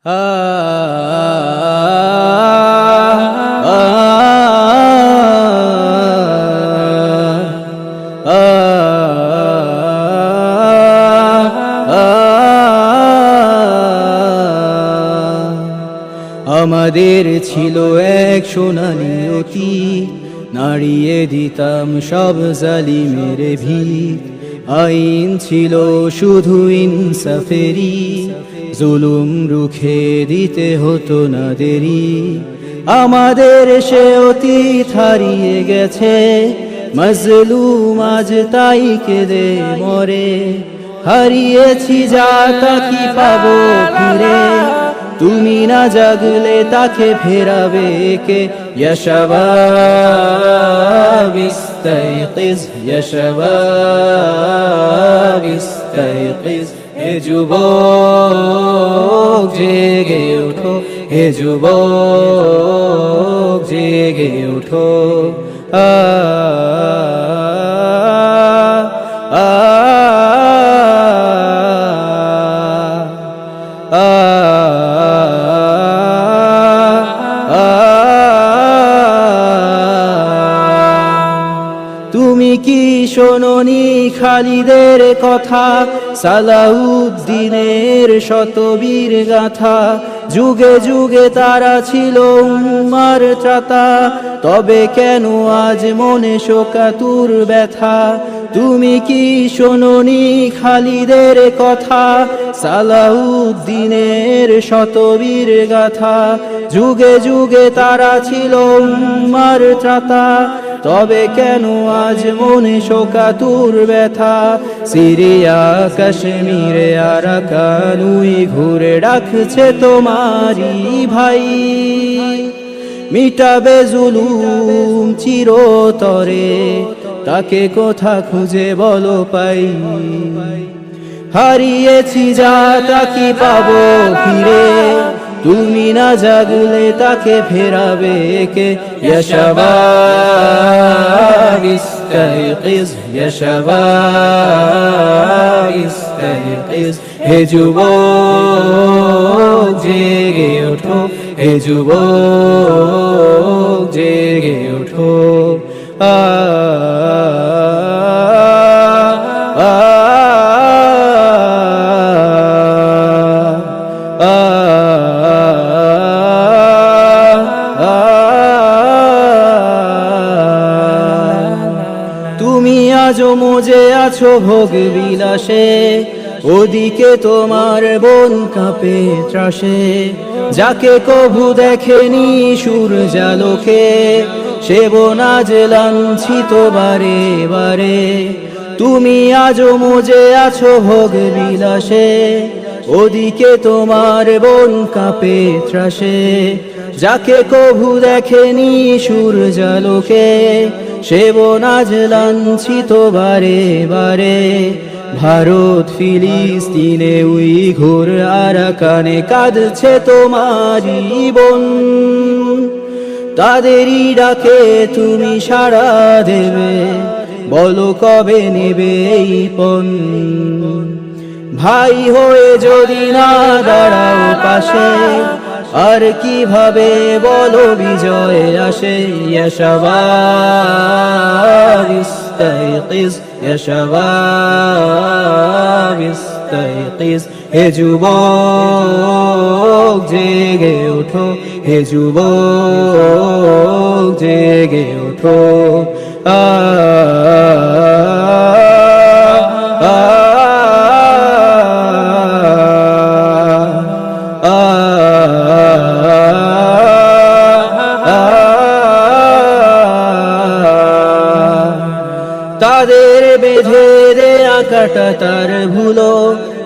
আমাদের ছিল এক সোনালি অতি নাড়িয়ে দিতাম সব জালিমের ভিত। আইন ছিল শুধু ইনসাফেরি জুলুম রুখে দিতে হতো না দেরি আমাদের সে অতীত হারিয়ে গেছে মজলুম আজ তাই কেঁদে মরে হারিয়েছি যা তা কি পাবো ফিরে তুমি না জাগলে তাকে ফেরাবে কে يشباب استيقظ يا شباب استيقظ হে যুব জেগে উঠো। হে যুব জেগে ওঠো শোনি খালিদের কথা, সালাউদ্দিনের শতবীর গাথা। যুগে যুগে তারা ছিল উম্মার চাতা, তবে কেন আজ মনে শোকাতুর ব্যথা? তুমি কি শোনি খালিদের কথা? সালাউদ্দিনের শতবীর গাথা। যুগে যুগে তারা ছিল উম্মার চাতা। তবে কেন আজ মনে শোকাতুর ব্যথা? সিরিয়া, কাশ্মীরে আরাকানুই ঘুরে ডাকছে তোমারি ভাই। মিটাবে জুলুম চিরতরে। তাকে কোথা খুঁজে বলো পাই হারিয়েছি যা তাকে পাবো ফিরে তুমি না জাগলে তাকে ফেরাবে কে يشباب استيقظ يا شباب استيقظ হে যুবক জেগে ওঠো হে যুবক আজও মজে আছো ভোগ বিলাসে। ওদিকে তোমার বোন কাঁপে ত্রাসে। যাকে কভু দেখেনি সুর জালোকে সে বোন আজ লাঞ্ছিত বারে বারে। তুমি আজও মজে আছো ভোগ বিলাসে। ওদিকে তোমার বোন কাঁপে ত্রাসে, যাকে কভু দেখেনি সুর জালোকে সে বোন আজ লাঞ্ছিত বারে বারে। ভারত, ফিলিস্তিনে উই ঘোর আরাকানে কাঁদছে তোমারি বোন। তাদেরই ডাকে তুমি সাড়া দেবে, বলো কবে নেবে এই পণ ভাই হয়ে যদি না দাঁড়াও পাশে আর কিভাবে বলো বিজয় আসে يشباب استيقظ يا شباب استيقظ হে যুবক জেগে ওঠো হে যুবক জেগে ওঠো আ আ কাটা তার ভুলো।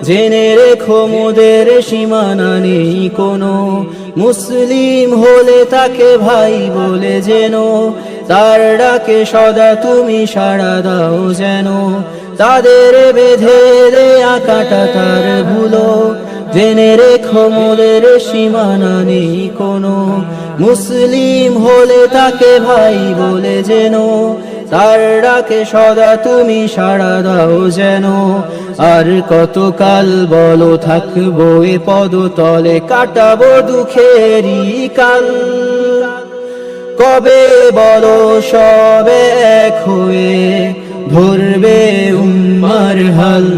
জেনে রেখো মোদের সীমানা নেই কোনো। মুসলিম হলে তাকে ভাই বলে যেন তার ডাকে সদা তুমি সাড়া দাও যেন। তাদের বেঁধে দেয়া কাটা তার ভুলো। জেনে রেখো মোদের সীমানা নেই কোনো। মুসলিম হলে তাকে ভাই বলে যেন তার ডাকে সদা তুমি সাড়া দাও যেন। আর কতকাল বলো থাকব এ পদতলে, কাটাবো দুঃখেরই কাল। কবে বলো সবে এক হয়ে ধরবে উম্মার হাল।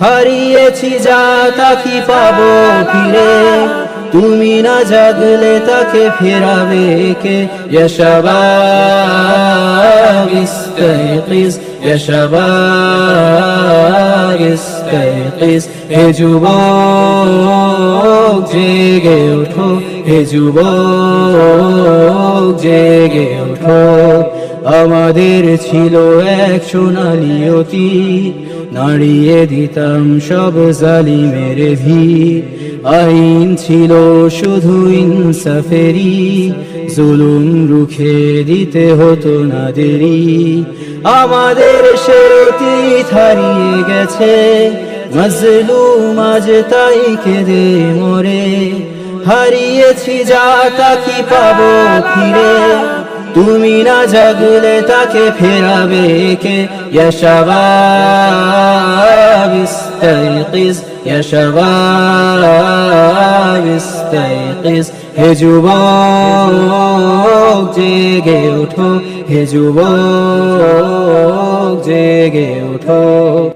হারিয়েছি যা তা কি পাবো ফিরে? তুমি না জাগলে তাকে ফেরাবে কে يشباب استيقظ يا شباب استيقظ হে যুবক জেগে ওঠো হে যুবক জেগে ওঠো আমাদের ছিল এক সোনালি অতীত নাড়িয়ে দিতাম সব জালিমের ভিড়। আইন ছিল শুধু ইনসাফেরি জুলুম রুখে দিতে হতো না দেরি। আমাদের সে অতীত হারিয়ে গেছে, মজলুম আজ তাই কেঁদে মরে। হারিয়েছি যা তা কি পাবো ফিরে? তুমি না জাগলে তাকে ফেরাবে কে? ইয়া শাবাব ইস্তাইকিস ইয়া শাবাব হে যুবক, জেগে ওঠো হে যুবক, জেগে ওঠো